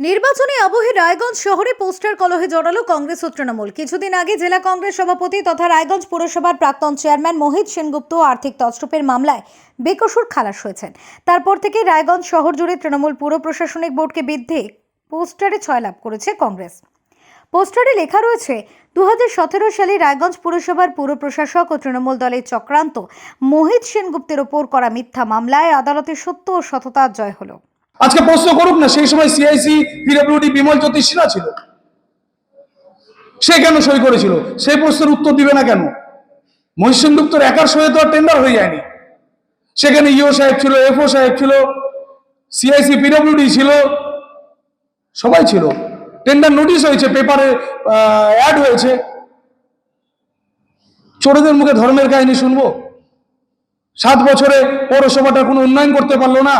নির্বাচনী আবহে রায়গঞ্জ শহরে পোস্টার কলহে জড়ালো কংগ্রেস ও তৃণমূল। কিছুদিন আগে জেলা কংগ্রেস সভাপতি তথা রায়গঞ্জ পুরসভার প্রাক্তন চেয়ারম্যান মোহিত সেনগুপ্ত আর্থিক তছরূপের মামলায় বেকসুর খালাস হয়েছেন। তারপর থেকে রায়গঞ্জ শহর জুড়ে তৃণমূল পুর প্রশাসনিক বোর্ডকে বিদ্ধে পোস্টারে ছয় লাভ করেছে কংগ্রেস। পোস্টারে লেখা রয়েছে দু হাজার সতেরো সালে রায়গঞ্জ পুরসভার পুর প্রশাসক ও তৃণমূল দলের চক্রান্ত মোহিত সেনগুপ্তের ওপর করা মিথ্যা মামলায় আদালতে সত্য ও সততার জয় হলো। আজকে প্রশ্ন করুক না, সেই সময় সিআইসি পিডব্লিউডি বিমল জ্যোতি সিনহা ছিল? সে কেন সই করেছিল? সেই প্রশ্নের উত্তর দিবে না কেন? মহিষেন গুপ্তর একার সঙ্গে তো আর টেন্ডার হয়ে যায়নি। সেখানে ইও সাহেব ছিল, এফও সাহেব ছিল সিআইসি পিডব্লিউডি ছিল, সবাই ছিল। টেন্ডার নোটিশ হয়েছে পেপারে অ্যাড হয়েছে। চোরদের মুখে ধর্মের কাহিনী শুনব? সাত বছরে পৌরসভাটা কোনো উন্নয়ন করতে পারল না।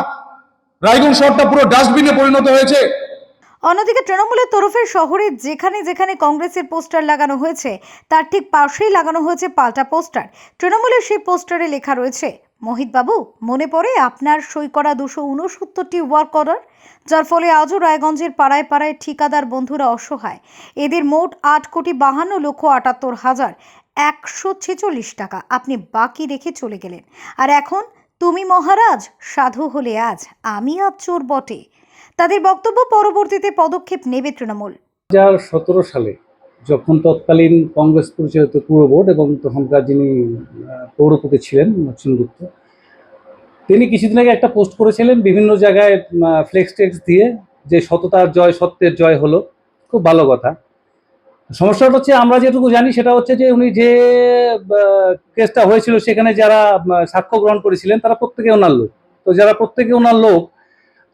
রায়গঞ্জ শহরটা পুরো ডাস্টবিনে পরিণত হয়েছে। অন্যদিকে তৃণমূলের তরফে শহরে যেখানে যেখানে কংগ্রেসের পোস্টার লাগানো হয়েছে, তার ঠিক পাশেই লাগানো হয়েছে পাল্টা পোস্টার। তৃণমূলের সেই পোস্টারে লেখা রয়েছে মোহিত বাবু মনে পড়ে আপনার সই করা দুশো উনসত্তরটি ওয়ার্ক অর্ডার? যার ফলে আজও রায়গঞ্জের পাড়ায় পাড়ায় ঠিকাদার বন্ধুরা অসহায়। এদের মোট আট কোটি বাহান্ন লক্ষ আটাত্তর হাজার একশো ছেচল্লিশ টাকা। আপনি বাকি রেখে চলে গেলেন। আর এখন তুমি মহারাজ, সাধু হলে আজ আমি আজ চোর বটে। তাদের বক্তব্য পরবর্তীতে পদক্ষেপ নেবে তৃণমূল। সতেরো সালে যখন তৎকালীন কংগ্রেস পরিচালিত পুর বোর্ড এবং তখনকার যিনি পৌরপতি ছিলেন মচ্ছুন গুপ্ত, তিনি কিছুদিন আগে একটা পোস্ট করেছিলেন বিভিন্ন জায়গায় ফ্লেক্স টেক্স দিয়ে যে সততার জয়, সত্যের জয় হলো। খুব ভালো কথা। সমস্যাটা হচ্ছে, আমরা যেটুকু জানি সেটা হচ্ছে যে উনি যে কেসটা হয়েছিল সেখানে যারা সাক্ষ্য গ্রহণ করেছিলেন তারা প্রত্যেকে ওনার লোক। তো যারা প্রত্যেকে ওনার লোক,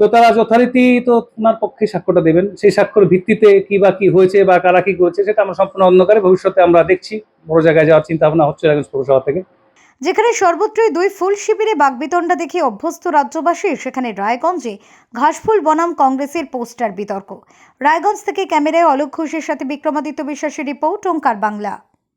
তো তারা যথারীতি তো ওনার পক্ষে সাক্ষ্যটা দেবেন। সেই সাক্ষ্যর ভিত্তিতে কি বা কি হয়েছে বা কারা কি করেছে সেটা আমরা সম্পূর্ণ অন্ধকারে ভবিষ্যতে আমরা দেখছি। বড় জায়গায় যাওয়ার চিন্তা ভাবনা হচ্ছে পৌরসভা থেকে। যেখানে সর্বত্রই দুই ফুল শিবিরে বাগবিতণ্ডা দেখে অভ্যস্ত রাজ্যবাসী, সেখানে রায়গঞ্জে ঘাসফুল বনাম কংগ্রেসের পোস্টার বিতর্ক। রায়গঞ্জ থেকে ক্যামেরায় অলোক ঘোষের সাথে বিক্রমাদিত্য বিশ্বাসের রিপোর্ট, ওঙ্কার বাংলা।